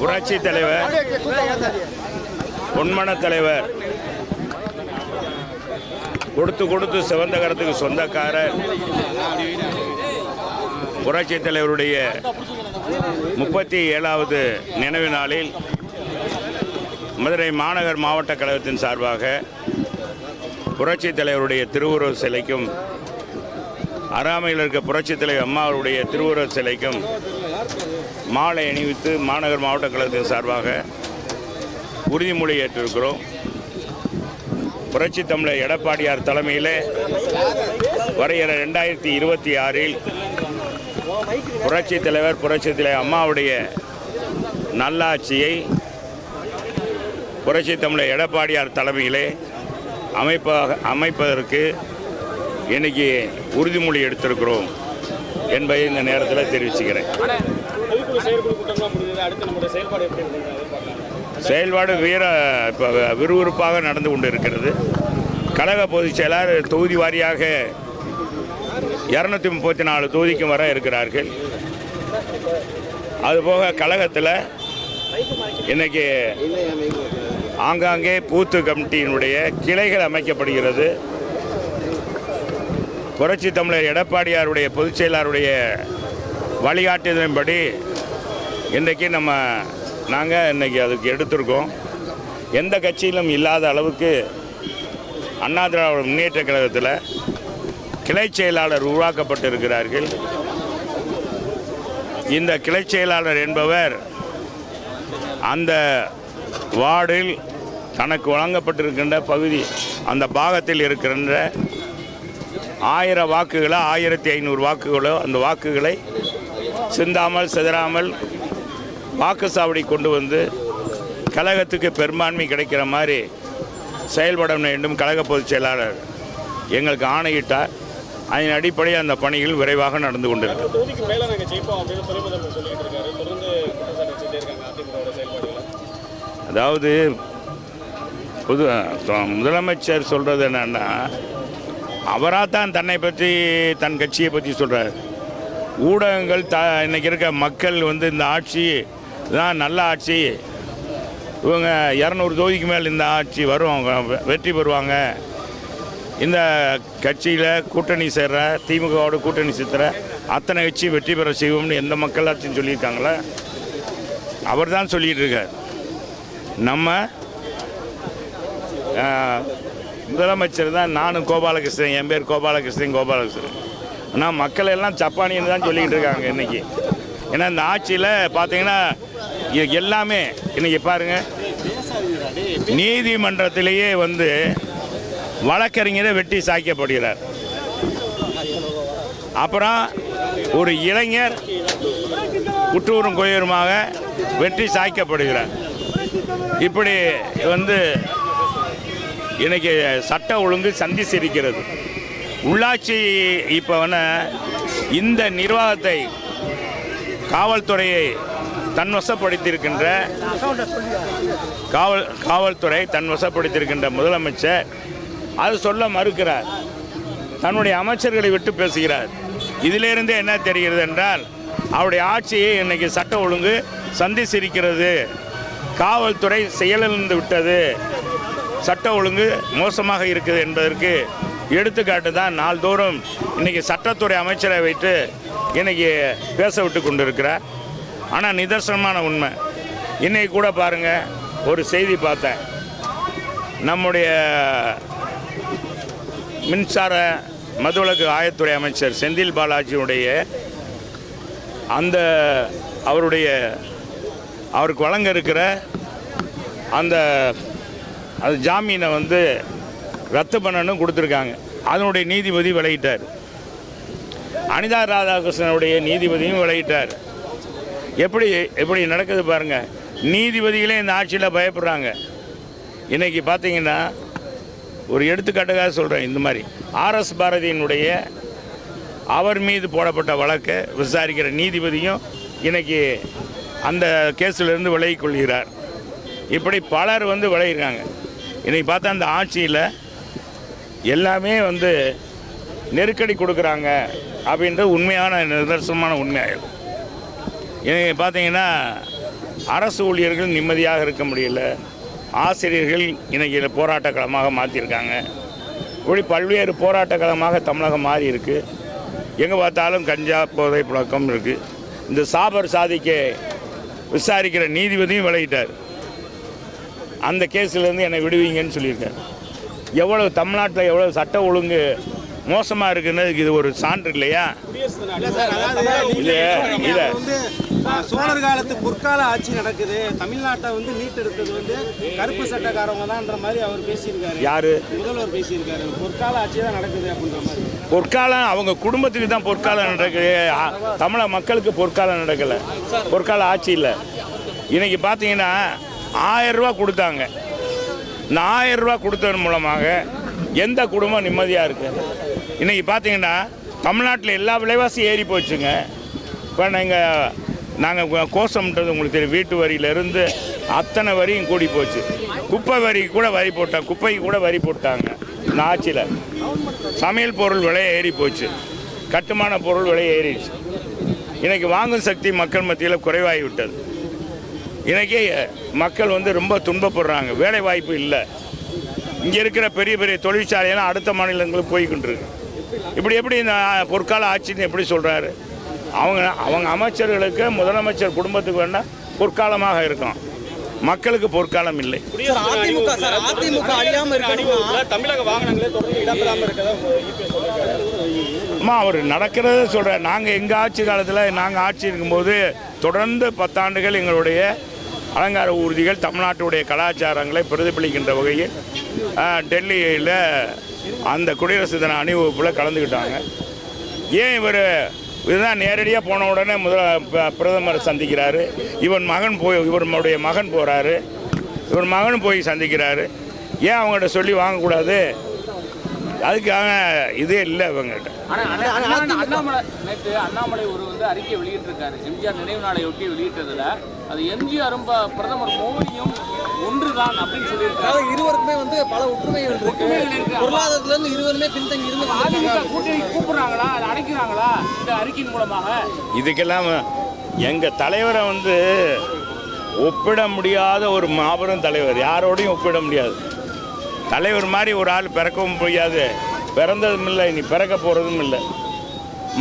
புரட்சி தலைவர் பொன்மன தலைவர் கொடுத்து கொடுத்து சிவந்த கரத்துக்கு சொந்தக்காரர் புரட்சி தலைவருடைய முப்பத்தி ஏழாவது நினைவு நாளில் மதுரை மாநகர் மாவட்ட கழகத்தின் சார்பாக புரட்சி தலைவருடைய திருவுருவ சிலைக்கும் அறாமையில் இருக்க புரட்சி தலைவர் அம்மாவருடைய திருவுருவ சிலைக்கும் மாலை அணிவித்து மாநகர் மாவட்ட கழகத்தின் சார்பாக உறுதிமொழி ஏற்றிருக்கிறோம். புரட்சி தமிழர் எடப்பாடியார் தலைமையில் வருகிற ரெண்டாயிரத்தி இருபத்தி ஆறில் புரட்சி தலைவர் புரட்சி தலைவர் அம்மாவுடைய நல்லாட்சியை புரட்சி தமிழர் எடப்பாடியார் தலைமையிலே அமைப்பாக அமைப்பதற்கு இன்னைக்கு உறுதிமொழி எடுத்திருக்கிறோம் என்பதை இந்த நேரத்தில் தெரிவிச்சுக்கிறேன். செயல்பாடு வீர இப்போ விறுவிறுப்பாக நடந்து கொண்டு இருக்கிறது கழக பொதுச் செயலாளர் தொகுதி வாரியாக இரநூத்தி முப்பத்தி நாலு தொகுதிக்கும் வர இருக்கிறார்கள். அதுபோக கழகத்தில் இன்னைக்கு ஆங்காங்கே பூத்து கமிட்டியினுடைய கிளைகள் அமைக்கப்படுகிறது. புரட்சி தமிழர் எடப்பாடியாருடைய பொதுச் செயலாளருடைய வழிகாட்டுதலின்படி இன்றைக்கி நம்ம நாங்கள் இன்றைக்கி அதுக்கு எடுத்திருக்கோம். எந்த கட்சியிலும் இல்லாத அளவுக்கு அண்ணா திராவிட முன்னேற்ற கழகத்தில் கிளை செயலாளர் உருவாக்கப்பட்டிருக்கிறார்கள். இந்த கிளை செயலாளர் என்பவர் அந்த வார்டில் தனக்கு வழங்கப்பட்டிருக்கின்ற பகுதி அந்த பாகத்தில் இருக்கின்ற ஆயிரம் வாக்குகளோ ஆயிரத்தி ஐநூறு வாக்குகளோ அந்த வாக்குகளை சிந்தாமல் சிதறாமல் வாக்குச்சாவடி கொண்டு வந்து கழகத்துக்கு பெரும்பான்மை கிடைக்கிற மாதிரி செயல்பட வேண்டும் கழக பொதுச் செயலாளர் எங்களுக்கு ஆணையிட்டார் அதன் அடிப்படையில் அந்த பணிகள் விரைவாக நடந்து கொண்டிருக்கு. அதாவது புது முதலமைச்சர் சொல்கிறது என்னன்னா அவராக தான் தன்னை பற்றி தன் கட்சியை பற்றி சொல்கிறார் ஊடகங்கள் த இன்னைக்கு இருக்க மக்கள் வந்து இந்த ஆட்சி தான் நல்ல ஆட்சி. இவங்க இரநூறு தொகுதிக்கு மேல் இந்த ஆட்சி வரும் அவங்க வெற்றி பெறுவாங்க. இந்த கட்சியில் கூட்டணி சேர்ற திமுகவோட கூட்டணி சேர்த்துற அத்தனை கட்சி வெற்றி பெற செய்வோம்னு எந்த மக்களாட்சியும் சொல்லியிருக்காங்களே? அவர் தான் சொல்லிகிட்டு இருக்கார் நம்ம முதலமைச்சர் தான் நானும் கோபாலகிருஷ்ணன் என் பேர் கோபாலகிருஷ்ணன் கோபாலகிருஷ்ணன். ஆனால் மக்கள் எல்லாம் ஜப்பானின்னு தான் சொல்லிக்கிட்டு இருக்காங்க இன்னைக்கு. ஏன்னா இந்த ஆட்சியில் பார்த்தீங்கன்னா எல்லாமே இன்னைக்கு பாருங்க நீதிமன்றத்திலேயே வந்து வழக்கறிஞரை வெட்டி சாய்க்கப்படுகிறார். அப்புறம் ஒரு இளைஞர் குற்றூரும் கோயூருமாக வெற்றி சாய்க்கப்படுகிறார். இப்படி வந்து இன்னைக்கு சட்ட ஒழுங்கு சந்தி சிரிக்கிறது உள்ளாட்சி இப்போ வந்து இந்த நிர்வாகத்தை காவல்துறையை தன்வசப்படுத்தியிருக்கின்ற காவல் காவல்துறை தன்வசப்படுத்தியிருக்கின்ற முதலமைச்சர் அது சொல்ல மறுக்கிறார். தன்னுடைய அமைச்சர்களை விட்டு பேசுகிறார். இதிலிருந்தே என்ன தெரிகிறது என்றால் அவருடைய ஆட்சியை இன்னைக்கு சட்ட ஒழுங்கு சந்திச்சிருக்கிறது. காவல்துறை செயலிழந்து விட்டது. சட்ட ஒழுங்கு மோசமாக இருக்குது என்பதற்கு எடுத்துக்காட்டு தான் நாள்தோறும் இன்றைக்கி சட்டத்துறை அமைச்சரை வைத்து இன்னைக்கு பேச விட்டு கொண்டிருக்கிறார். ஆனால் நிதர்சனமான உண்மை. இன்னைக்கு கூட பாருங்கள் ஒரு செய்தி பார்த்தேன். நம்முடைய மின்சார மதுவிலக்கு ஆயத்துறை அமைச்சர் செந்தில் பாலாஜியுடைய அந்த அவருடைய அவருக்கு வழங்க இருக்கிற அந்த அந்த ஜாமீனை வந்து ரத்து பண்ணணும் கொடுத்துருக்காங்க. அதனுடைய நீதிபதி விலகிட்டார் அனிதா ராதாகிருஷ்ணனுடைய நீதிபதியும் விளையிட்டார். எப்படி எப்படி நடக்குது பாருங்க. நீதிபதிகளே இந்த ஆட்சியில் பயப்படுறாங்க. இன்னைக்கு பார்த்தீங்கன்னா ஒரு எடுத்துக்காட்டுக்காக சொல்கிறேன் இந்த மாதிரி. ஆர்எஸ் பாரதியினுடைய அவர் மீது போடப்பட்ட வழக்கை விசாரிக்கிற நீதிபதியும் இன்னைக்கு அந்த கேஸிலிருந்து விலகிக் கொள்கிறார் இப்படி பலர் வந்து விளையிறாங்க இன்னைக்கு பார்த்தா அந்த ஆட்சியில் எல்லாமே வந்து நெருக்கடி கொடுக்குறாங்க. அப்படின்ற உண்மையான நிதர்சனமான உண்மையாகும் எனக்கு பார்த்தீங்கன்னா அரசு ஊழியர்கள் நிம்மதியாக இருக்க முடியல. ஆசிரியர்கள் இன்றைக்கி போராட்ட களமாக மாற்றிருக்காங்க இப்படி பல்வேறு போராட்ட களமாக தமிழகம் மாறி இருக்குது எங்கே பார்த்தாலும் கஞ்சா போதை புழக்கம் இருக்குது இந்த சாபர் சாதிக்க விசாரிக்கிற நீதிபதியும் விலகிட்டார். அந்த கேஸிலேருந்து என்னை விடுவீங்கன்னு சொல்லியிருக்காரு. எவ்வளவு தமிழ்நாட்டில் எவ்வளவு சட்ட ஒழுங்கு மோசமாக இருக்குன்னு இது ஒரு சான்று இல்லையா? இது அஹ், சோழர் காலத்து பொற்கால ஆட்சி நடக்குது தமிழ்நாட்டை வந்து மீட்டெடுத்தது வந்து கருப்பு சட்டக்காரவங்க தான்ன்ற மாதிரி அவர் பேசியிருக்காரு. யாரு? முதல்வர் பேசியிருக்காரு. பொற்கால ஆட்சி தான் நடக்குது அப்படின்ற மாதிரி. பொற்காலம் அவங்க குடும்பத்துக்கு தான் பொற்காலம் நடக்குது. தமிழக மக்களுக்கு பொற்காலம் நடக்கலை. பொற்கால ஆட்சி இல்லை. இன்னைக்கு பார்த்தீங்கன்னா ஆயிரம் ரூபா கொடுத்தாங்க. இந்த ஆயிரம் ரூபா கொடுத்ததன் மூலமாக எந்த குடும்பம் நிம்மதியாக இருக்கு? இன்றைக்கி பார்த்தீங்கன்னா தமிழ்நாட்டில் எல்லா விலைவாசியும் ஏறி போச்சுங்க. இப்போ நாங்கள் நாங்கள் கோஷம்ன்றது உங்களுக்கு தெரியும். வீட்டு வரியிலேருந்து அத்தனை வரியும் கூடி போச்சு. குப்பை வரிக்கு கூட வரி போட்டாங்க குப்பைக்கு கூட வரி போட்டாங்க. இந்த ஆட்சியில். சமையல் பொருள் விலை ஏறி போச்சு. கட்டுமான பொருள் விலை ஏறிடுச்சு. இன்றைக்கி வாங்கும் சக்தி மக்கள் மத்தியில் குறைவாகிவிட்டது இன்றைக்கி மக்கள் வந்து ரொம்ப துன்பப்படுறாங்க. வேலை வாய்ப்பு இல்லை. இங்கே இருக்கிற பெரிய பெரிய தொழிற்சாலையெல்லாம் அடுத்த மாநிலங்களுக்கு போய்கிட்டுருக்கு இப்படி எப்படி இந்த பொற்கால ஆட்சின்னு எப்படி சொல்கிறாரு அவங்க அவங்க அமைச்சர்களுக்கு முதலமைச்சர் குடும்பத்துக்கு வேணால் பொற்காலமாக இருக்கும் மக்களுக்கு பொற்காலம் இல்லை. அம்மா அவர் நடக்கிறத சொல்கிறார் நாங்கள் எங்கள் ஆட்சி காலத்தில் நாங்கள் ஆட்சி இருக்கும்போது தொடர்ந்து பத்தாண்டுகள் எங்களுடைய அலங்கார ஊர்திகள் தமிழ்நாட்டுடைய கலாச்சாரங்களை பிரதிபலிக்கின்ற வகையில் டெல்லியில் அந்த குடியரசு தின அணிவகுப்பில் கலந்துக்கிட்டாங்க ஏன் இவர் இதுதான் நேரடியாக போன உடனே முதல ப- பிரதமர் சந்திக்கிறாரு. இவன் மகன் போய் இவருடைய மகன் போகிறாரு இவர் மகனும் போய் சந்திக்கிறாரு. ஏன் அவங்ககிட்ட சொல்லி வாங்கக்கூடாது? அதுக்காக இதே இல்லை இவங்ககிட்ட. அண்ணாமலை நேற்று அண்ணாமலை ஒரு வந்து அறிக்கை வெளியிட்டிருக்காரு. எம்ஜிஆர் நினைவு நாளையொட்டி வெளியிட்டதில் அது எம்ஜிஆரும் பிரதமர் மோடியும் ஒன்றுதான் அப்படின்னு சொல்லியிருக்காரு அதாவது இருவருக்குமே வந்து பல ஒற்றுமைகள் இருக்கு. ஒற்றுமைகள் இருக்கு. பொருளாதாரத்துல இருந்து இருவருமே பின்தங்கி இருந்து அதிமுக கூட்டணி கூப்பிடுறாங்களா? அதை அழைக்கிறாங்களா இந்த அறிக்கையின் மூலமாக? இதுக்கெல்லாம் எங்கள் தலைவரை வந்து ஒப்பிட முடியாத ஒரு மாபெரும் தலைவர். யாரோடையும் ஒப்பிட முடியாது. தலைவர் மாதிரி ஒரு ஆள் பிறக்கவும் முடியாது. பிறந்ததும் இல்லை இனி பிறக்க போகிறதும் இல்லை.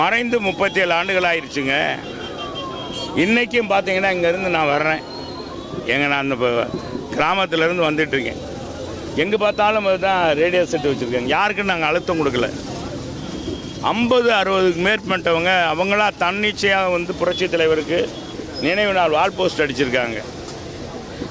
மறைந்து முப்பத்தி ஏழு ஆண்டுகள் ஆயிடுச்சுங்க இன்றைக்கும் பார்த்தீங்கன்னா இங்கேருந்து நான் வர்றேன். எங்க நான் அந்த கிராமத்திலேருந்து வந்துட்டுருக்கேன். எங்கே பார்த்தாலும் அதுதான் ரேடியோ செட்டு வச்சுருக்காங்க யாருக்கும் நாங்கள் அழுத்தம் கொடுக்கல. ஐம்பது அறுபதுக்கு மேற்பட்டவங்க அவங்களா தன்னிச்சையாக வந்து புரட்சி தலைவருக்கு நினைவு நாள் வால் போஸ்ட் அடிச்சிருக்காங்க.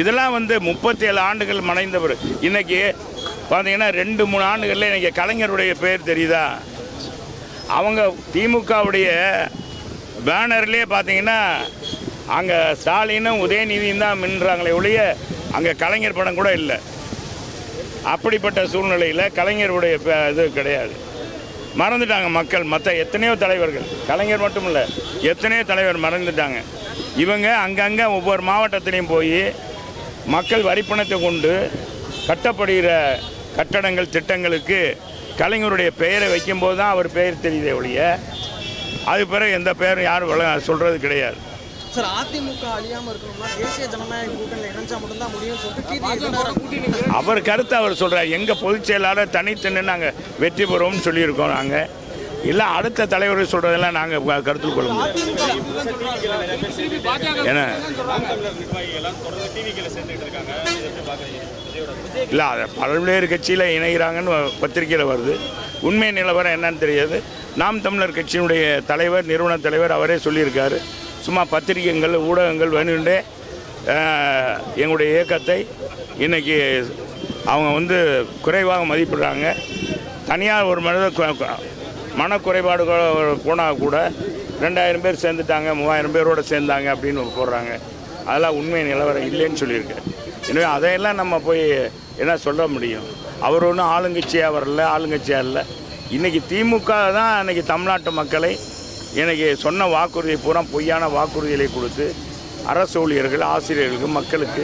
இதெல்லாம் வந்து முப்பத்தேழு ஆண்டுகள் மறைந்தவர் இன்றைக்கி பார்த்தீங்கன்னா ரெண்டு மூணு ஆண்டுகளில் இன்றைக்கி கலைஞருடைய பேர் தெரியுதா? அவங்க திமுகவுடைய பேனர்லேயே பார்த்தீங்கன்னா அங்கே ஸ்டாலினும் உதயநிதியும் தான் மின்றாங்களே ஒழிய அங்கே கலைஞர் படம் கூட இல்லை. அப்படிப்பட்ட சூழ்நிலையில் கலைஞருடைய இது கிடையாது. மறந்துட்டாங்க மக்கள் மற்ற எத்தனையோ தலைவர்கள். கலைஞர் மட்டும் இல்லை எத்தனையோ தலைவர் மறந்துட்டாங்க. இவங்க அங்கங்கே ஒவ்வொரு மாவட்டத்திலையும் போய் மக்கள் வரிப்பணத்தை கொண்டு கட்டப்படுகிற கட்டடங்கள் திட்டங்களுக்கு கலைஞருடைய பெயரை வைக்கும்போது தான் அவர் பெயர் தெரியுதே ஒழிய அது பிறகு எந்த பெயரும் யாரும் சொல்கிறது கிடையாது. சார் அதிமுக அழியாம இருக்கணும்னா தேசிய ஜனநாயக கூட்டணியில் இணைஞ்சா மட்டும்தான் முடியும்னு சொல்லிட்டு அவர் கருத்தை அவர் சொல்கிறார் எங்கள் பொதுச் செயலாளர் தனித்தன்னு நாங்கள் வெற்றி பெறுவோம்னு சொல்லியிருக்கோம் நாங்கள் இல்லை அடுத்த தலைவர் சொல்கிறதெல்லாம் நாங்கள் கருத்தில் கொள்ள முடியாது. ஏன்னா இல்லை அதை பல்வேறு கட்சியில் இணைகிறாங்கன்னு பத்திரிக்கையில் வருது. உண்மை நிலவரம் என்னன்னு தெரியாது. நாம் தமிழர் கட்சியினுடைய தலைவர் நிறுவன தலைவர் அவரே சொல்லியிருக்காரு. சும்மா பத்திரிகைகள் ஊடகங்கள் வேணுண்டே எங்களுடைய இயக்கத்தை இன்றைக்கி அவங்க வந்து குறைவாக மதிப்பிடுறாங்க. தனியார் ஒரு மனித மன கு- போனால் கூட ரெண்டாயிரம் பேர் சேர்ந்துட்டாங்க மூவாயிரம் பேரோட சேர்ந்தாங்க அப்படின்னு போடுறாங்க. அதெல்லாம் உண்மை நிலவரம் இல்லைன்னு சொல்லியிருக்காரு எனவே அதையெல்லாம் நம்ம போய் என்ன சொல்ல முடியும்? அவர் ஒன்றும் ஆளுங்கட்சியாக வரல ஆளுங்கட்சியாக இல்லை. இன்றைக்கி திமுக தான் இன்றைக்கி தமிழ்நாட்டு மக்களை எனக்கு சொன்ன வாக்குறுதியை பூரா பொய்யான வாக்குறுதிகளை கொடுத்து அரசு ஊழியர்கள் ஆசிரியர்களுக்கு மக்களுக்கு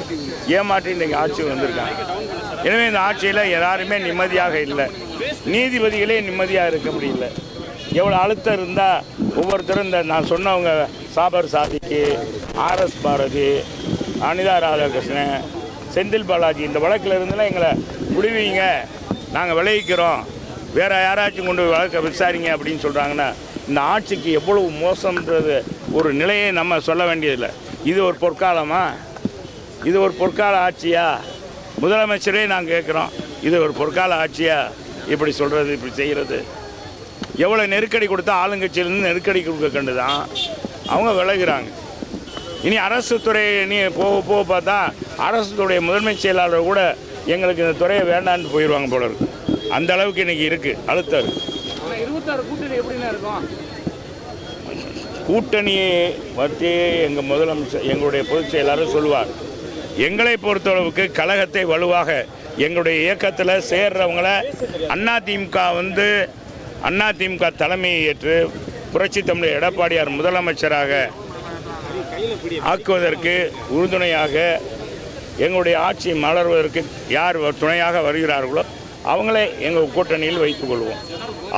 ஏமாற்றி இன்றைக்கி ஆட்சி வந்திருக்காங்க. எனவே இந்த ஆட்சியில் யாருமே நிம்மதியாக இல்லை. நீதிபதிகளே நிம்மதியாக இருக்க முடியல. எவ்வளோ அழுத்தம் இருந்தால் ஒவ்வொருத்தரும் இந்த நான் சொன்னவங்க சாபர் சாதிக்கு ஆர்எஸ் பாரதி அனிதா ராதாகிருஷ்ணன் செந்தில் பாலாஜி இந்த வழக்கில் இருந்தெல்லாம் எங்களை விடுவீங்க. நாங்கள் விளைவிக்கிறோம். வேறு யாராச்சும் கொண்டு போய் வழக்கை விசாரிங்க அப்படின்னு சொல்கிறாங்கன்னா இந்த ஆட்சிக்கு எவ்வளவு மோசம்ன்றது ஒரு நிலையை நம்ம சொல்ல வேண்டியதில்லை. இது ஒரு பொற்காலமா? இது ஒரு பொற்கால ஆட்சியா? முதலமைச்சரே நாங்கள் கேட்குறோம் இது ஒரு பொற்கால ஆட்சியா? இப்படி சொல்கிறது இப்படி செய்கிறது எவ்வளோ நெருக்கடி கொடுத்தா ஆளுங்கட்சியிலேருந்து நெருக்கடி கொடுக்க கண்டு தான் அவங்க விலகிறாங்க. இனி அரசு துறை நீ போக போக பார்த்தா அரசு முதன்மை செயலாளர் கூட எங்களுக்கு இந்த துறையை வேண்டான்னு போயிடுவாங்க போல இருக்கு. அந்த அளவுக்கு இன்னைக்கு இருக்குது அழுத்தம் இருக்குது இருபத்தாறு கூட்டணி எப்படின்னா இருக்கும்? கூட்டணியை பற்றி எங்கள் முதலமைச்சர் எங்களுடைய பொதுச் செயலாளர் சொல்லுவார். எங்களை பொறுத்தளவுக்கு கழகத்தை வலுவாக எங்களுடைய இயக்கத்தில் சேர்றவங்கள அதிமுக வந்து அதிமுக தலைமையை ஏற்று புரட்சி தமிழர் எடப்பாடியார் முதலமைச்சராக ஆக்குவதற்கு உறுதுணையாக எங்களுடைய ஆட்சி மலர்வதற்கு யார் துணையாக வருகிறார்களோ அவங்களே எங்கள் கூட்டணியில் வைத்துக் கொள்வோம்.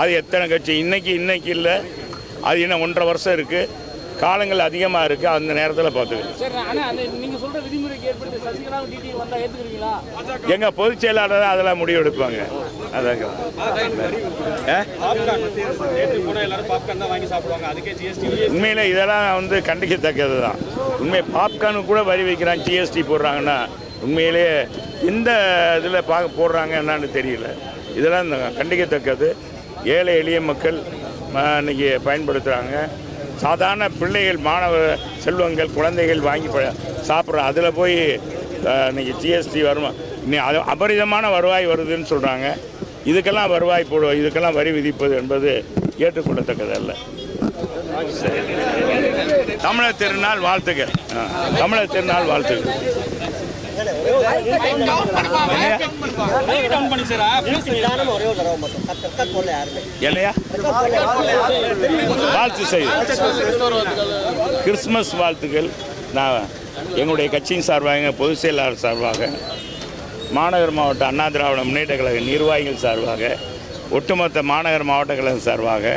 அது எத்தனை கட்சி? இன்னைக்கு இன்னைக்கு இல்லை. அது இன்னும் ஒன்றரை வருஷம் இருக்குது காலங்கள் அதிகமாக இருக்குது அந்த நேரத்தில் பார்த்துக்கலாம் எங்கள் பொதுச் செயலாளர் அதெல்லாம் முடிவு எடுப்பாங்க. அதாங்க? பாப்கார்ன் பாப்கார்ன் உண்மையில் இதெல்லாம் வந்து கண்டிக்கத்தக்கது தான். உண்மை பாப்கார்னுக்கு கூட வரி வைக்கிறாங்க ஜிஎஸ்டி போடுறாங்கன்னா உண்மையிலேயே எந்த இதில் பார்க்க போடுறாங்க என்னன்னு தெரியல. இதெல்லாம் கண்டிக்கத்தக்கது. ஏழை எளிய மக்கள் இன்றைக்கி பயன்படுத்துகிறாங்க சாதாரண பிள்ளைகள் மாணவ செல்வங்கள் குழந்தைகள் வாங்கி ப சாப்பிட்ற அதில் போய் இன்றைக்கி இன்னைக்கு ஜிஎஸ்டி வருமா? இன்னும் அது அபரிதமான வருவாய் வருதுன்னு சொல்கிறாங்க இதுக்கெல்லாம் வருவாய் போடு இதுக்கெல்லாம் வரி விதிப்பது என்பது ஏற்றுக்கொள்ளத்தக்கதல்ல அல்ல. தமிழர் திருநாள் வாழ்த்துக்கள். தமிழர் திருநாள் வாழ்த்துக்கள். இல்லையா வாழ்த்து செய்யும் கிறிஸ்மஸ் வாழ்த்துக்கள். நான் எங்களுடைய கட்சியின் சார்பாக பொதுச் செயலாளர் சார்பாக மாநகர் மாவட்ட அண்ணா திராவிட முன்னேற்ற கழக நிர்வாகிகள் சார்பாக ஒட்டுமொத்த மாநகர் மாவட்ட கழகம் சார்பாக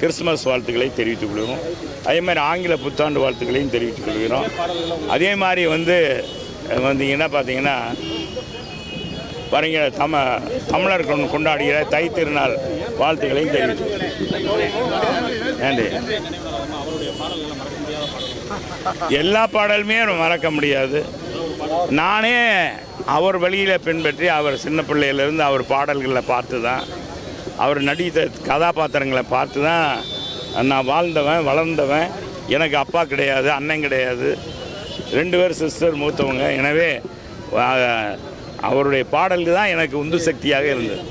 கிறிஸ்மஸ் வாழ்த்துக்களை தெரிவித்துக் கொள்கிறோம். அதே மாதிரி ஆங்கில புத்தாண்டு வாழ்த்துக்களையும் தெரிவித்துக் கொள்கிறோம். அதே மாதிரி வந்து வந்தீங்கன்னா பார்த்தீங்கன்னா பாருங்க தம தமிழர் கொண்டாடுகிற தை திருநாள் வாழ்த்துக்களையும் தெரிவித்து. நன்றி எல்லா பாடலுமே மறக்க முடியாது. நானே அவர் வழியில் பின்பற்றி அவர் சின்ன பிள்ளையிலேருந்து அவர் பாடல்களை பார்த்து தான் அவர் நடித்த கதாபாத்திரங்களை பார்த்து தான் நான் வாழ்ந்தவன் வளர்ந்தவன். எனக்கு அப்பா கிடையாது அண்ணன் கிடையாது. ரெண்டு பேர் சிஸ்டர் மூத்தவங்க. எனவே அவருடைய பாடல்கள் தான் எனக்கு உந்து சக்தியாக இருந்தது.